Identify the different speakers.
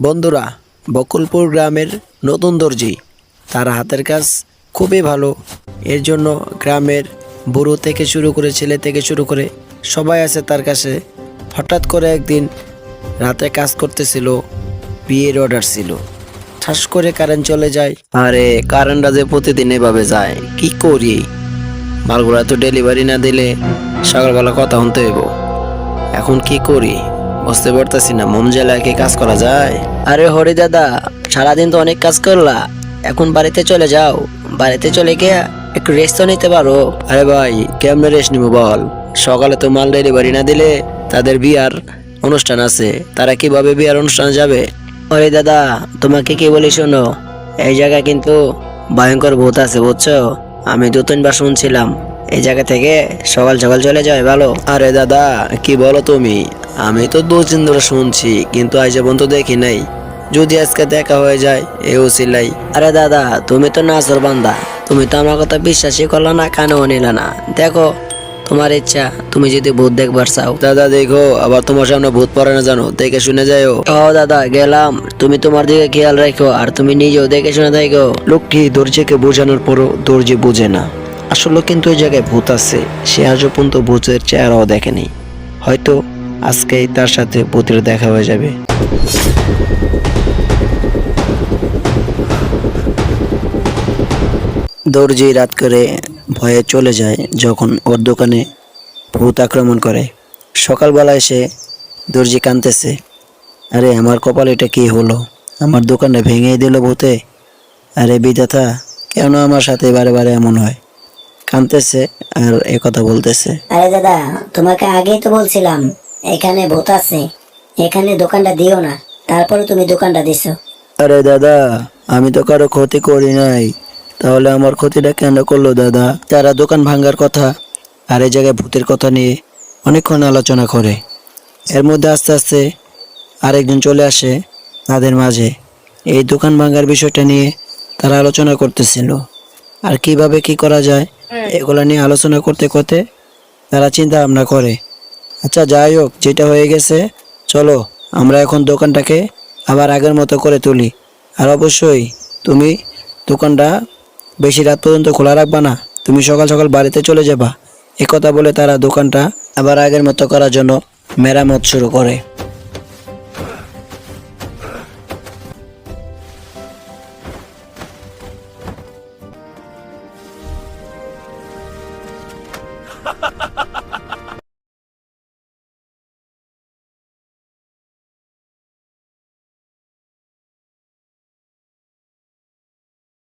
Speaker 1: বন্ধুরা, বকুলপুর গ্রামের নতুন দর্জি, তার হাতের কাজ খুবই ভালো। এর জন্য গ্রামের বুড়ো থেকে শুরু করে ছেলে থেকে শুরু করে সবাই আছে তার কাছে। হঠাৎ করে একদিন রাতে কাজ করতেছিল, বিয়ের অর্ডার ছিল। ঠাস করে কারেন্ট চলে যায়। আরে কারেন্টটা যে প্রতিদিন এভাবে যায়, কি করি? মালগুলা তো ডেলিভারি না দিলে সকালবেলা কথা শুনতে হইব। এখন কি করি? বুঝতে পারতেছি না মোম জেলায় কি কাজ করা যায়? আরে হরি দাদা, সারাদিন তো অনেক কাজ করলা। এখন বাড়িতে চলে যাও। বাড়িতে চলে গিয়ে একটু রেস্ট তো নিতে পারো। আরে ভাই, কেমনে রেস্ট নিবো বল? সকালে তো মাল ডেলিভারি না দিলে তাদের বিয়ার অনুষ্ঠান আছে। তারা কীভাবে বিয়ার অনুষ্ঠানে যাবে? আরে দাদা, তোমাকে কি বলি শোনো, এই জায়গায় কিন্তু ভয়ঙ্কর ভূত আছে, বুঝছ? আমি দু তিনবার শুনছিলাম। এই জায়গা থেকে সকাল সকাল চলে যায়, ভালো? আরে দাদা, কি বলো তুমি? আমি তো দু দিন ধরে শুনছি কিন্তু আজ পর্যন্ত দেখি নাই। যদি আজকে দেখা হয়ে যায় এও সিলাই আরে দাদা তুমি তো নাচর বান্দা। তুমি তো আমার কথা বিশ্বাসই করল না কানেও নিলে না। দেখো তোমার ইচ্ছা তুমি যদি ভূত দেখবার চাও। দাদা দেখো আবার তোমার সামনে ভূত পড়ে না জানো দেখে শুনে যাও ও দাদা গেলাম। তুমি তোমার দিকে খেয়াল রাখো আর তুমি নিজেও দেখে শুনে দেখো লোকটি দর্জিকে বোঝানোর পরও দর্জি বোঝে না। আসলে কিন্তু ওই জায়গায় ভূত আছে সে আজও পর্যন্ত ভূতের চেহারাও দেখেনি। হয়তো আজকেই তার সাথে ভূতের দেখা হয়ে যাবে। দর্জি রাত করে ভয়ে চলে যায় যখন ওর দোকানে ভূত আক্রমণ করে। সকালবেলা এসে দর্জি কাঁদতেছে আরে আমার কপাল এটা কি হলো? আমার দোকানটা ভেঙে দিল ভূতে। আরে বিধাতা কেন আমার সাথে বারে বারে এমন হয়? কাঁদতেছে আর এ কথা বলতেছে।
Speaker 2: আরে দাদা তোমাকে আগেই তো বলছিলাম এখানে ভূত আছে। এখানে দোকানটা দিও না তারপরে তুমি দোকানটা দিছো।
Speaker 1: আরে দাদা আমি তো কারও ক্ষতি করি নাই। তাহলে আমার ক্ষতিটা কেন করল দাদা? তারা দোকান ভাঙ্গার কথা আর এই জায়গায় ভূতের কথা নিয়ে অনেকক্ষণ আলোচনা করে এর মধ্যে আস্তে আস্তে আরেকজন চলে আসে তাদের মাঝে। এই দোকান ভাঙ্গার বিষয়টা নিয়ে তারা আলোচনা করতেছিল। আর কীভাবে কি করা যায় এগুলা নিয়ে আলোচনা করতে করতে তারা চিন্তা ভাবনা করে। আচ্ছা যাই হোক, যেটা হয়ে গেছে, চলো, আমরা এখন দোকানটাকে আবার আগের মতো করে তুলি। আর অবশ্যই, তুমি দোকানটা বেশি রাত পর্যন্ত খোলা রাখবা না, তুমি সকাল সকাল বাড়িতে চলে যাবা। একথা কথা বলে তারা দোকানটা আবার আগের মতো করার জন্য মেরামত শুরু করে।